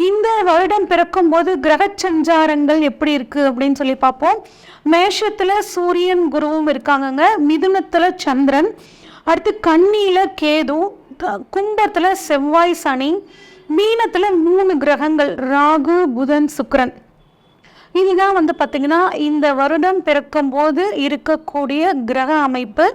இந்த வருடம் பிறக்கும் போது கிரக சஞ்சாரங்கள் எப்படி இருக்கு அப்படின்னு சொல்லி பார்ப்போம். மேஷத்துல சூரியன் குருவும் இருக்காங்கங்க. மிதுனத்துல சந்திரன். அடுத்து கண்ணியில் கேது. க- செவ்வாய் சனி. மீனத்துல மூணு கிரகங்கள் ராகு புதன் சுக்கரன். இதுதான் வந்து பார்த்திங்கன்னா இந்த வருடம் பிறக்கும் போது இருக்கக்கூடிய கிரக அமைப்பு.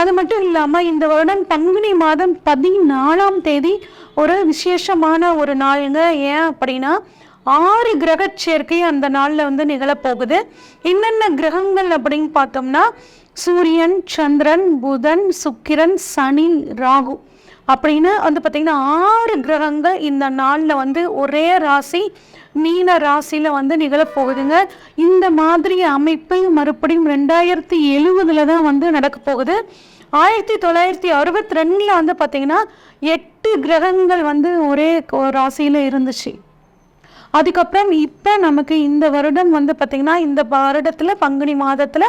அது மட்டும் இல்லாமல் இந்த வருடம் பங்குனி மாதம் பதினாலாம் தேதி ஒரு விசேஷமான ஒரு நாளுங்க. ஏன் அப்படின்னா ஆறு கிரக சேர்க்கை அந்த நாளில் வந்து நிகழப்போகுது. என்னென்ன கிரகங்கள் அப்படின்னு பார்த்தோம்னா சூரியன் சந்திரன் புதன் சுக்கிரன் சனி ராகு அப்படின்னு வந்து பார்த்திங்கன்னா ஆறு கிரகங்கள் இந்த நாளில் வந்து ஒரே ராசி மீன ராசியில் வந்து நிகழப்போகுதுங்க. இந்த மாதிரி அமைப்பு மறுபடியும் ரெண்டாயிரத்தி எழுவதில் தான் வந்து நடக்க போகுது. ஆயிரத்தி தொள்ளாயிரத்தி அறுபத்தி ரெண்டில் வந்து பார்த்திங்கன்னா எட்டு கிரகங்கள் வந்து ஒரே ராசியில் இருந்துச்சு. அதுக்கப்புறம் இப்போ நமக்கு இந்த வருடம் வந்து பார்த்திங்கன்னா இந்த வருடத்தில் பங்குனி மாதத்தில்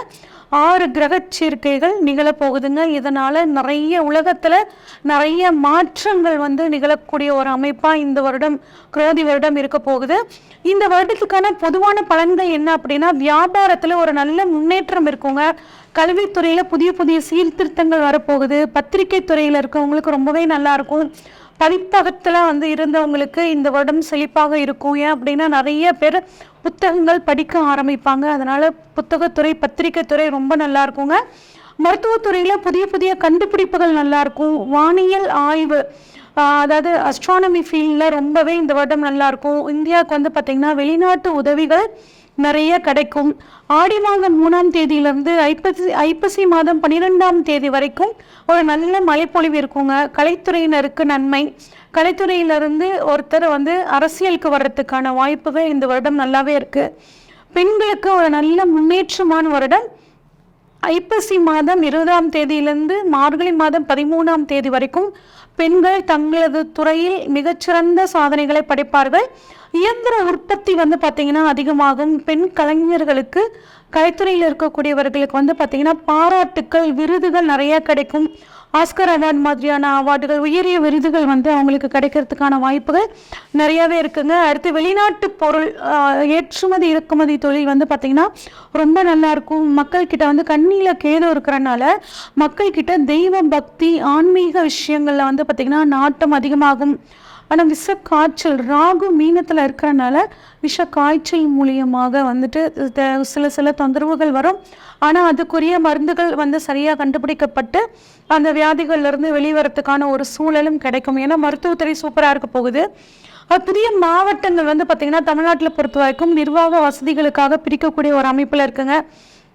ஆறு கிரக சேர்க்கைகள் நிகழப்போகுதுங்க. இதனால் நிறைய உலகத்தில் நிறைய மாற்றங்கள் வந்து நிகழக்கூடிய ஒரு அமைப்பாக இந்த வருடம் குரோதி வருடம் இருக்க போகுது. இந்த வருடத்துக்கான பொதுவான பலன்கள் என்ன அப்படின்னா வியாபாரத்தில் ஒரு நல்ல முன்னேற்றம் இருக்குங்க. கல்வித்துறையில் புதிய புதிய சீர்திருத்தங்கள் வரப்போகுது. பத்திரிகை துறையில் இருக்கவங்களுக்கு ரொம்பவே நல்லாயிருக்கும் இருக்கும் வந்து இருந்தவங்களுக்கு இந்த வருடம் செழிப்பாக இருக்கும். ஏன் அப்படின்னா நிறைய பேர் புத்தகங்கள் படிக்க ஆரம்பிப்பாங்க. அதனால் புத்தகத்துறை பத்திரிக்கைத்துறை ரொம்ப நல்லா இருக்குங்க. மருத்துவத்துறையில் புதிய புதிய கண்டுபிடிப்புகள் நல்லாயிருக்கும் வானியல் ஆய்வு அதாவது அஸ்ட்ரானமி ஃபீல்டில் ரொம்பவே இந்த வருடம் நல்லாயிருக்கும் இந்தியாவுக்கு வந்து பார்த்திங்கன்னா வெளிநாட்டு உதவிகள் நிறைய கிடைக்கும். ஆடி மாதம் மூணாம் தேதியிலேருந்து ஐப்பசி ஐப்பசி மாதம் பன்னிரெண்டாம் தேதி வரைக்கும் ஒரு நல்ல மழைப்பொழிவு இருக்குங்க. கலைத்துறையினருக்கு நன்மை. கலைத்துறையிலிருந்து ஒருத்தர் வந்து அரசியலுக்கு வர்றதுக்கான வாய்ப்புகள் இந்த வருடம் நல்லாவே இருக்குது பெண்களுக்கு ஒரு நல்ல முன்னேற்றமான வருடம். ஐப்பசி மாதம் இருபதாம் தேதியிலிருந்து மார்கழி மாதம் பதிமூணாம் தேதி வரைக்கும் பெண்கள் தங்களது துறையில் மிகச்சிறந்த சாதனைகளை படைப்பார்கள். இயந்திர உற்பத்தி வந்து பார்த்திங்கன்னா அதிகமாகும். பெண் கலைஞர்களுக்கு கலைத்துறையில் இருக்கக்கூடியவர்களுக்கு வந்து பார்த்திங்கன்னா பாராட்டுக்கள் விருதுகள் நிறைய கிடைக்கும். ஆஸ்கர் அவார்ட் மாதிரியான அவார்டுகள் உயரிய விருதுகள் வந்து அவங்களுக்கு கிடைக்கிறதுக்கான வாய்ப்புகள் நிறையாவே இருக்குங்க. அடுத்து வெளிநாட்டு பொருள் ஏற்றுமதி இறக்குமதி தொழில் வந்து பார்த்திங்கன்னா ரொம்ப நல்லாயிருக்கும் மக்கள்கிட்ட வந்து கண்ணியில் கேது இருக்கிறனால மக்கள்கிட்ட தெய்வ பக்தி ஆன்மீக விஷயங்களில் வந்து பார்த்திங்கன்னா நாட்டம் அதிகமாகும். ஆனால் விஷ காய்ச்சல் ராகு மீனத்தில் இருக்கிறனால விஷ காய்ச்சல் மூலியமாக வந்துட்டு த- சில சில தொந்தரவுகள் வரும். ஆனால் அதுக்குரிய மருந்துகள் வந்து சரியாக கண்டுபிடிக்கப்பட்டு அந்த வியாதிகள்லேருந்து வெளிவரத்துக்கான ஒரு சூழலும் கிடைக்கும். ஏன்னா மருத்துவத்துறை சூப்பராக இருக்க போகுது. புதிய மாவட்டங்கள் வந்து பார்த்திங்கன்னா தமிழ்நாட்டில் பொறுத்த வரைக்கும் நிர்வாக வசதிகளுக்காக பிரிக்கக்கூடிய ஒரு அமைப்பில் இருக்குங்க.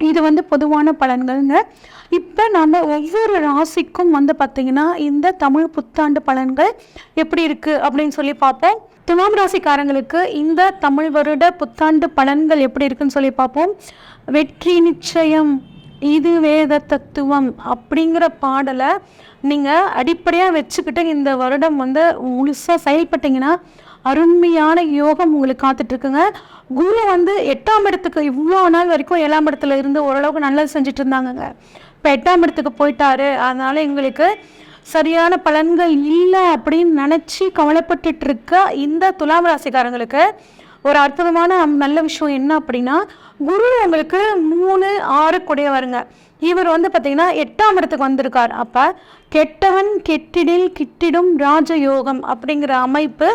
இது வந்து பொதுவான பலன்கள்ங்க. இப்போ நம்ம ஒவ்வொரு ராசிக்கும் வந்து பார்த்திங்கன்னா இந்த தமிழ் புத்தாண்டு பலன்கள் எப்படி இருக்குது அப்படின்னு சொல்லி பார்ப்போம். துலாம் ராசிக்காரங்களுக்கு இந்த தமிழ் வருட புத்தாண்டு பலன்கள் எப்படி இருக்குன்னு சொல்லி பார்ப்போம். வெற்றி நிச்சயம் இது வேத தத்துவம் அப்படிங்கிற பாடலை நீங்கள் அடிப்படையாக வச்சுக்கிட்டு இந்த வருடம் வந்து முழுசாக செயல்பட்டீங்கன்னா அருமையான யோகம் உங்களுக்கு காத்துட்ருக்குங்க. குரு வந்து எட்டாம் இடத்துக்கு இவ்வளோ நாள் வரைக்கும் ஏழாம் இடத்துல இருந்து ஓரளவுக்கு நல்லது செஞ்சுட்டு இருந்தாங்கங்க. இப்போ எட்டாம் இடத்துக்கு போயிட்டாரு. அதனால் எங்களுக்கு சரியான பலன்கள் இல்லை அப்படின்னு நினச்சி கவலைப்பட்டுட்டு இருக்க இந்த துலாம் ராசிக்காரங்களுக்கு ஒரு அற்புதமான நல்ல விஷயம் என்ன அப்படின்னா குரு உங்களுக்கு மூணு ஆறு கூடிய வருங்க. இவர் வந்து பார்த்தீங்கன்னா எட்டாம் இடத்துக்கு வந்திருக்கார். அப்போ கெட்டவன் கெட்டிடில் கிட்டிடும் ராஜயோகம் அப்படிங்கிற அமைப்பு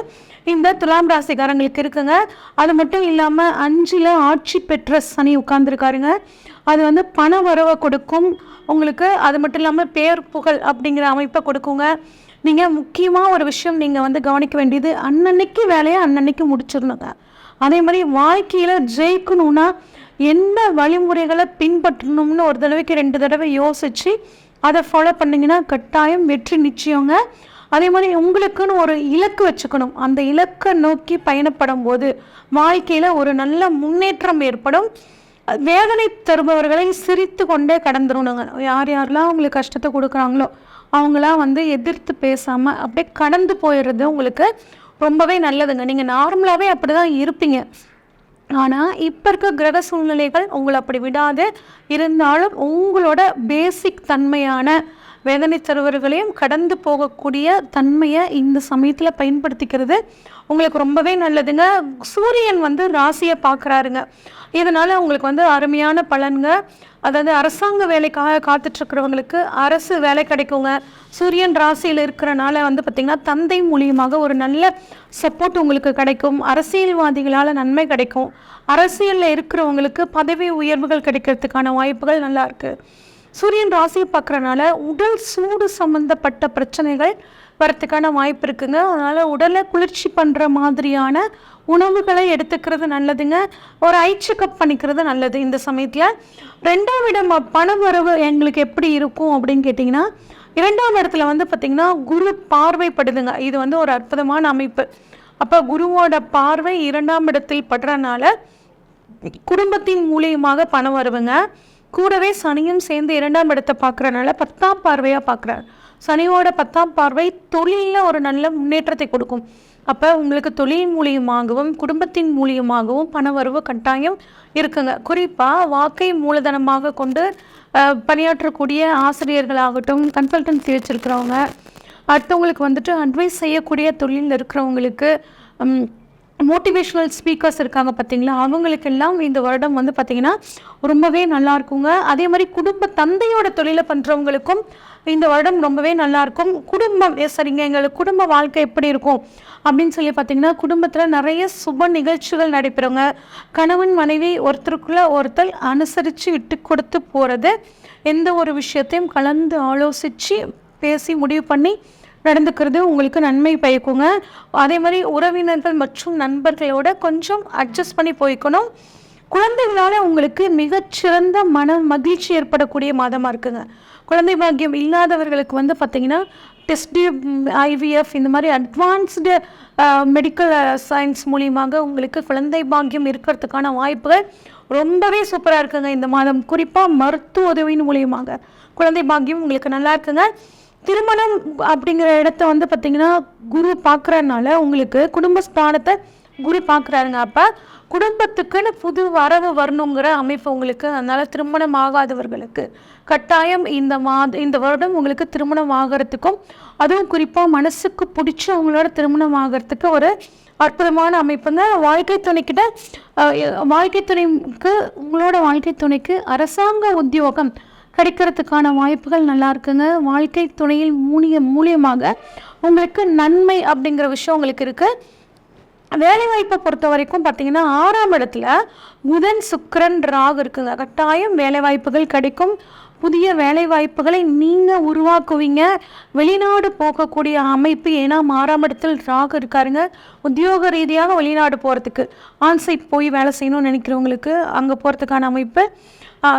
இந்த துலாம் ராசிக்காரங்களுக்கு இருக்குங்க. அது மட்டும் இல்லாமல் அஞ்சில் ஆட்சி பெற்ற சனி உட்கார்ந்துருக்காருங்க. அது வந்து பண வரவை கொடுக்கும். உங்களுக்கு அது மட்டும் இல்லாமல் பேர் புகழ் அப்படிங்கிற அமைப்பை கொடுக்குங்க. நீங்கள் முக்கியமாக ஒரு விஷயம் நீங்கள் வந்து கவனிக்க வேண்டியது அன்னன்னைக்கு வேலையை அன்னன்னைக்கு முடிச்சிடணுங்க. அதே மாதிரி வாழ்க்கையில் ஜெயிக்கணும்னா என்ன வழிமுறைகளை பின்பற்றணும்னு ஒரு தடவைக்கு ரெண்டு தடவை யோசித்து அதை ஃபாலோ பண்ணிங்கன்னா கட்டாயம் வெற்றி நிச்சயங்க. அதே மாதிரி உங்களுக்குன்னு ஒரு இலக்கு வச்சுக்கணும். அந்த இலக்கை நோக்கி பயணப்படும் போது வாழ்க்கையில் ஒரு நல்ல முன்னேற்றம் ஏற்படும். வேதனை தருபவர்களை சிரித்து கொண்டே கடந்துடணுங்க. யார் யாரெல்லாம் உங்களுக்கு கஷ்டத்தை கொடுக்குறாங்களோ அவங்களாம் வந்து எதிர்த்து பேசாமல் அப்படியே கடந்து போயிடுறது உங்களுக்கு ரொம்பவே நல்லதுங்க. நீங்கள் நார்மலாகவே அப்படி தான் இருப்பீங்க. ஆனால் இப்போ இருக்க கிரக சூழ்நிலைகள் உங்களை அப்படி விடாது. இருந்தாலும் உங்களோட பேசிக் தன்மையான வேதனை தருவர்களையும் கடந்து போகக்கூடிய தன்மையை இந்த சமயத்தில் பயன்படுத்திக்கிறது. உங்களுக்கு ரொம்பவே நல்லதுங்க. சூரியன் வந்து ராசியை பார்க்குறாருங்க இதனால் உங்களுக்கு வந்து அருமையான பலன்க அதாவது அரசாங்க வேலைக்காக காத்துட்ருக்கிறவங்களுக்கு அரசு வேலை கிடைக்குங்க. சூரியன் ராசியில் இருக்கிறனால வந்து பார்த்திங்கன்னா தந்தை மூலியமாக ஒரு நல்ல சப்போர்ட் உங்களுக்கு கிடைக்கும். அரசியல்வாதிகளால் நன்மை கிடைக்கும். அரசியலில் இருக்கிறவங்களுக்கு பதவி உயர்வுகள் கிடைக்கிறதுக்கான வாய்ப்புகள் நல்லா இருக்குது சூரியன் ராசியை பார்க்குறனால உடல் சூடு சம்மந்தப்பட்ட பிரச்சனைகள் வரத்துக்கான வாய்ப்பு இருக்குங்க. அதனால் உடலை குளிர்ச்சி பண்ணுற மாதிரியான உணவுகளை எடுத்துக்கிறது நல்லதுங்க. ஒரு ஐ செக்அப் பண்ணிக்கிறது நல்லது இந்த சமயத்தில். ரெண்டாம் இடம் பண வரவு எங்களுக்கு எப்படி இருக்கும் அப்படின்னு கேட்டிங்கன்னா இரண்டாம் இடத்துல வந்து பார்த்திங்கன்னா குரு பார்வைப்படுதுங்க. இது வந்து ஒரு அற்புதமான அமைப்பு. அப்போ குருவோட பார்வை இரண்டாம் இடத்தில் படுறனால குடும்பத்தின் மூலியமாக பணம் வருவுங்க கூடவே சனியும் சேர்ந்து இரண்டாம் இடத்தை பார்க்குறனால பத்தாம் பார்வையாக பார்க்குறார். சனியோட பத்தாம் பார்வை தொழிலில் ஒரு நல்ல முன்னேற்றத்தை கொடுக்கும். அப்போ உங்களுக்கு தொழில் மூலியமாகவும் குடும்பத்தின் மூலியமாகவும் பணவரவு கட்டாயம் இருக்குங்க. குறிப்பாக வாக்கை மூலதனமாக கொண்டு பணியாற்றக்கூடிய ஆசிரியர்களாகட்டும் கன்சல்டன்சி வச்சுருக்கிறவங்க அடுத்தவங்களுக்கு வந்துட்டு அட்வைஸ் செய்யக்கூடிய தொழிலில் இருக்கிறவங்களுக்கு மோட்டிவேஷ்னல் ஸ்பீக்கர்ஸ் இருக்காங்க பார்த்தீங்களா அவங்களுக்கெல்லாம் இந்த வருடம் வந்து பார்த்திங்கன்னா ரொம்பவே நல்லா இருக்குங்க. அதே மாதிரி குடும்ப தந்தையோட தொழிலை பண்ணுறவங்களுக்கும் இந்த வருடம் ரொம்பவே நல்லாயிருக்கும் குடும்பம் சரிங்க எங்களுக்கு குடும்ப வாழ்க்கை எப்படி இருக்கும்? அப்படின்னு சொல்லி பார்த்தீங்கன்னா குடும்பத்தில் நிறைய சுப நிகழ்ச்சிகள் நடைபெறுங்க. கணவன் மனைவி ஒருத்தருக்குள்ள ஒருத்தர் அனுசரித்து விட்டு கொடுத்து போகிறது எந்த ஒரு விஷயத்தையும் கலந்து ஆலோசித்து பேசி முடிவு பண்ணி நடந்துக்கிறது உங்களுக்கு நன்மை பயக்குங்க. அதே மாதிரி உறவினர்கள் மற்றும் நண்பர்களோட கொஞ்சம் அட்ஜஸ்ட் பண்ணி போய்க்கணும். குழந்தைகளால் உங்களுக்கு மிகச்சிறந்த மன மகிழ்ச்சி ஏற்படக்கூடிய மாதமாக இருக்குங்க. குழந்தை பாக்கியம் இல்லாதவர்களுக்கு வந்து பார்த்திங்கன்னா டெஸ்டி ஐவிஎஃப் இந்த மாதிரி அட்வான்ஸ்டு மெடிக்கல் சயின்ஸ் மூலியமாக உங்களுக்கு குழந்தை பாக்கியம் இருக்கிறதுக்கான வாய்ப்புகள் ரொம்பவே சூப்பராக இருக்குங்க இந்த மாதம். குறிப்பாக மருத்துவ உதவியின் மூலியமாக. குழந்தை பாக்கியம் உங்களுக்கு நல்லா இருக்குங்க. திருமணம் அப்படிங்கிற இடத்த வந்து பார்த்திங்கன்னா குரு பார்க்குறனால உங்களுக்கு குடும்பஸ்தானத்தை குரு பார்க்குறாருங்க அப்போ குடும்பத்துக்குன்னு புது வரவு வரணுங்கிற அமைப்பு உங்களுக்கு. அதனால் திருமணம் ஆகாதவர்களுக்கு கட்டாயம் இந்த மாத இந்த வருடம் உங்களுக்கு திருமணம் ஆகிறதுக்கும் அதுவும் குறிப்பாக மனசுக்கு பிடிச்சவங்களோட திருமணம் ஆகிறதுக்கு ஒரு அற்புதமான அமைப்புங்க வாழ்க்கை துணைக்கிட்ட வாழ்க்கை துணைக்கு உங்களோட வாழ்க்கை துணைக்கு அரசாங்க உத்தியோகம் கிடைக்கிறதுக்கான வாய்ப்புகள் நல்லா இருக்குங்க. வாழ்க்கை துணையில் மூலிய மூலியமாக உங்களுக்கு நன்மை அப்படிங்கிற விஷயம் உங்களுக்கு இருக்குது வேலைவாய்ப்பை பொறுத்த வரைக்கும் பார்த்தீங்கன்னா ஆறாம் இடத்துல புதன் சுக்கரன் ராகு இருக்குங்க. கட்டாயம் வேலைவாய்ப்புகள் கிடைக்கும். புதிய வேலைவாய்ப்புகளை நீங்கள் உருவாக்குவீங்க. வெளிநாடு போகக்கூடிய அமைப்பு ஏன்னா ஆறாம் இடத்தில் ராகு இருக்காருங்க. உத்தியோக ரீதியாக வெளிநாடு போகிறதுக்கு ஆன்சைட் போய் வேலை செய்யணும்னு நினைக்கிறவங்களுக்கு அங்கே போகிறதுக்கான அமைப்பு.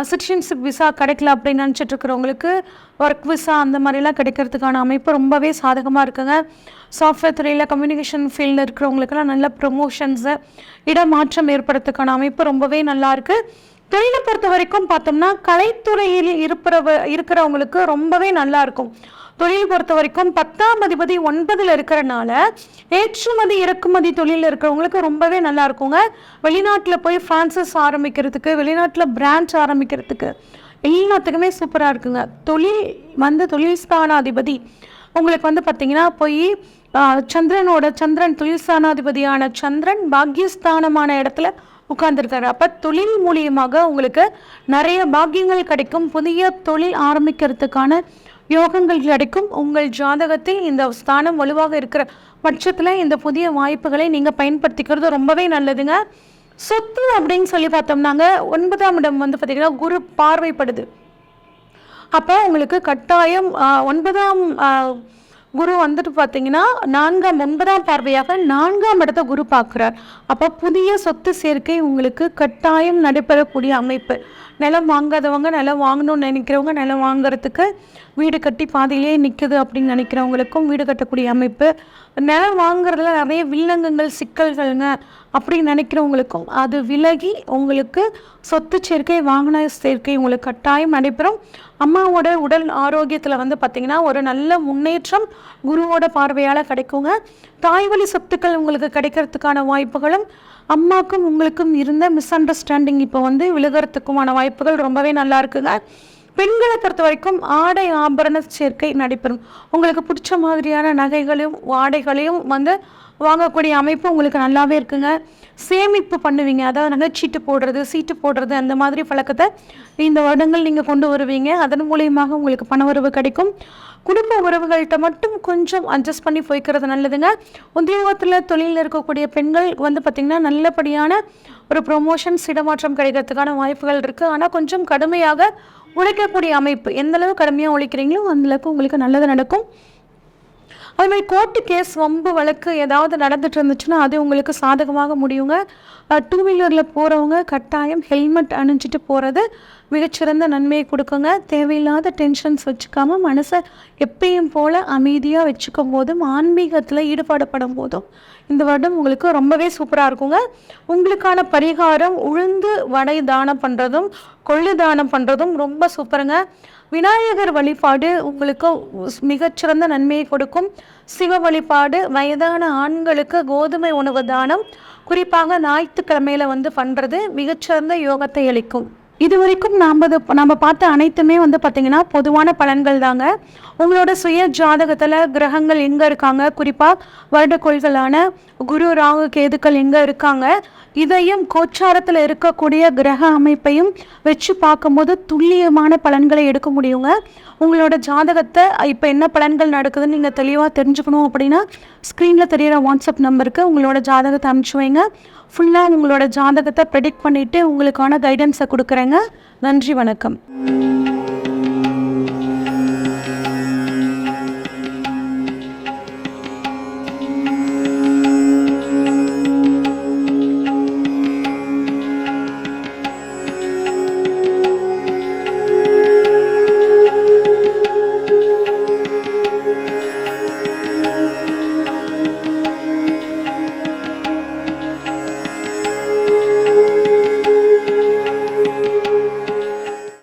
சிட்டிசன்ஷிப் விசா கிடைக்கல அப்படின்னு நினச்சிட்டு இருக்கிறவங்களுக்கு ஒர்க் விசா அந்த மாதிரிலாம் கிடைக்கிறதுக்கான அமைப்பு ரொம்பவே சாதகமாக இருக்குங்க. சாஃப்ட்வேர் துறையில் கம்யூனிகேஷன் ஃபீல்டில் இருக்கிறவங்களுக்கெல்லாம் நல்ல ப்ரொமோஷன்ஸு இடமாற்றம் ஏற்படுறதுக்கான அமைப்பு ரொம்பவே நல்லாயிருக்கு தொழிலை பொறுத்த வரைக்கும் பார்த்தோம்னா கலைத்துறையில் இருப்பறவ இருக்கிறவங்களுக்கு ரொம்பவே நல்லா இருக்கும். தொழில் பொறுத்த வரைக்கும் பத்தாம் அதிபதி ஒன்பதில் இருக்கிறனால ஏற்றுமதி இறக்குமதி தொழில் இருக்கிறவங்களுக்கு ரொம்பவே நல்லா இருக்குங்க. வெளிநாட்டில் போய் ஃப்ரான்சஸ் ஆரம்பிக்கிறதுக்கு வெளிநாட்டில் பிரான்ச் ஆரம்பிக்கிறதுக்கு எல்லாத்துக்குமே சூப்பராக இருக்குங்க. தொழில் வந்து தொழில் ஸ்தானாதிபதி. உங்களுக்கு வந்து பார்த்தீங்கன்னா போய் சந்திரனோட சந்திரன் தொழில் ஸ்தானாதிபதியான சந்திரன் பாக்யஸ்தானமான இடத்துல உட்கார்ந்துருக்காரு. அப்போ தொழில் மூலியமாக உங்களுக்கு நிறைய பாக்கியங்கள் கிடைக்கும். புதிய தொழில் ஆரம்பிக்கிறதுக்கான யோகங்கள் கிடைக்கும் உங்கள் ஜாதகத்தில் இந்த ஸ்தானம் வலுவாக இருக்கிற பட்சத்தில் இந்த புதிய வாய்ப்புகளை நீங்கள் பயன்படுத்திக்கிறது ரொம்பவே நல்லதுங்க. சொத்து அப்படின்னு சொல்லி பார்த்தோம்னாங்க ஒன்பதாம் இடம் வந்து பார்த்திங்கன்னா குரு பார்வைப்படுது. அப்போ உங்களுக்கு கட்டாயம் ஒன்பதாம் குரு வந்துட்டு பார்த்தீங்கன்னா நான்காம் ஒன்பதாம் பார்வையாக நான்காம் இடத்த குரு பார்க்குறார். அப்போ புதிய சொத்து சேர்க்கை உங்களுக்கு கட்டாயம் நடைபெறக்கூடிய அமைப்பு. நிலம் வாங்காதவங்க நிலம் வாங்கணும்னு நினைக்கிறவங்க நிலம் வாங்குறதுக்கு வீடு கட்டி பாதியிலே நிற்குது அப்படின்னு நினைக்கிறவங்களுக்கும் வீடு கட்டக்கூடிய அமைப்பு நிலம் வாங்குறதுல நிறைய வில்லங்கங்கள் சிக்கல்கள்ங்க அப்படின்னு நினைக்கிறவங்களுக்கும். அது விலகி உங்களுக்கு சொத்து சேர்க்கை வாகன சேர்க்கை உங்களுக்கு கட்டாயம் நடைபெறும். அம்மாவோட உடல் ஆரோக்கியத்தில் வந்து பார்த்திங்கன்னா ஒரு நல்ல முன்னேற்றம் குருவோட பார்வையால் கிடைக்குங்க. தாய்வழி சொத்துக்கள் உங்களுக்கு கிடைக்கிறதுக்கான வாய்ப்புகளும் அம்மாக்கும் உங்களுக்கும் இருந்த மிஸ் அண்டர்ஸ்டாண்டிங் இப்போ வந்து விழுகிறதுக்குமான வாய்ப்புகள் ரொம்பவே நல்லா இருக்குங்க. பெண்களை பொறுத்த வரைக்கும் ஆடை ஆபரண சேர்க்கை நடைபெறும். உங்களுக்கு பிடிச்ச மாதிரியான நகைகளையும் ஆடைகளையும் வந்து வாங்கக்கூடிய அமைப்பு உங்களுக்கு நல்லாவே இருக்குங்க. சேமிப்பு பண்ணுவீங்க. அதாவது நகைச்சீட்டு போடுறது சீட்டு போடுறது அந்த மாதிரி பழக்கத்தை இந்த வருடங்கள் நீங்கள் கொண்டு வருவீங்க. அதன் மூலியமாக உங்களுக்கு பண உறவு கிடைக்கும். குடும்ப உறவுகள்கிட்ட மட்டும் கொஞ்சம் அட்ஜஸ்ட் பண்ணி போய்க்கிறது நல்லதுங்க. உத்தியோகத்தில் தொழிலில் இருக்கக்கூடிய பெண்கள் வந்து பார்த்திங்கன்னா நல்லபடியான ஒரு ப்ரொமோஷன்ஸ் இடமாற்றம் கிடைக்கிறதுக்கான வாய்ப்புகள் இருக்குது ஆனால் கொஞ்சம் கடுமையாக உழைக்கக்கூடிய அமைப்பு. எந்த அளவு கடுமையாக உழைக்கிறீங்களோ அந்தளவுக்கு உங்களுக்கு நல்லது நடக்கும். அது மாதிரி கோர்ட்டு கேஸ் வம்பு வழக்கு ஏதாவது நடந்துட்டு இருந்துச்சுன்னா அது உங்களுக்கு சாதகமாக முடியுங்க. டூ வீலரில் போகிறவங்க கட்டாயம் ஹெல்மெட் அணிஞ்சிட்டு போகிறது மிகச்சிறந்த நன்மையை கொடுக்குங்க. தேவையில்லாத டென்ஷன்ஸ் வச்சுக்காம மனசை எப்பயும் போல் அமைதியாக வச்சுக்கும் போதும் ஆன்மீகத்தில் ஈடுபாடுபடும் போதும். இந்த வருடம் உங்களுக்கு ரொம்பவே சூப்பராக இருக்குங்க. உங்களுக்கான பரிகாரம் உளுந்து வடை தானம் பண்ணுறதும் கொள்ளு தானம் பண்ணுறதும் ரொம்ப சூப்பருங்க. விநாயகர் வழிபாடு உங்களுக்கு மிகச்சிறந்த நன்மையை கொடுக்கும். சிவ வழிபாடு வயதான ஆண்களுக்கு கோதுமை உணவு தானம் குறிப்பாக ஞாயிற்றுக்கிழமையில் வந்து பண்ணுறது மிகச்சிறந்த யோகத்தை அளிக்கும். இது வரைக்கும் நாம் நம்ம பார்த்த அனைத்துமே வந்து பார்த்திங்கன்னா பொதுவான பலன்கள் தாங்க. உங்களோட சுய ஜாதகத்தில் கிரகங்கள் எங்கே இருக்காங்க? குறிப்பாக வருடக்கோள்களான குரு ராகு கேதுக்கள் எங்கே இருக்காங்க? இதையும் கோச்சாரத்தில் இருக்கக்கூடிய கிரக அமைப்பையும் வச்சு பார்க்கும்போது துல்லியமான பலன்களை எடுக்க முடியுங்க. உங்களோட ஜாதகத்தை இப்போ என்ன பலன்கள் நடக்குதுன்னு நீங்கள் தெளிவாக தெரிஞ்சுக்கணும் அப்படின்னா ஸ்க்ரீனில் தெரியிற வாட்ஸ்அப் நம்பருக்கு உங்களோட ஜாதகத்தை அனுப்பிச்சு வைங்க. ஃபுல்லாக உங்களோட ஜாதகத்தை ப்ரெடிக்ட் பண்ணிவிட்டு உங்களுக்கான கைடன்ஸை கொடுக்குறேங்க. நன்றி வணக்கம்.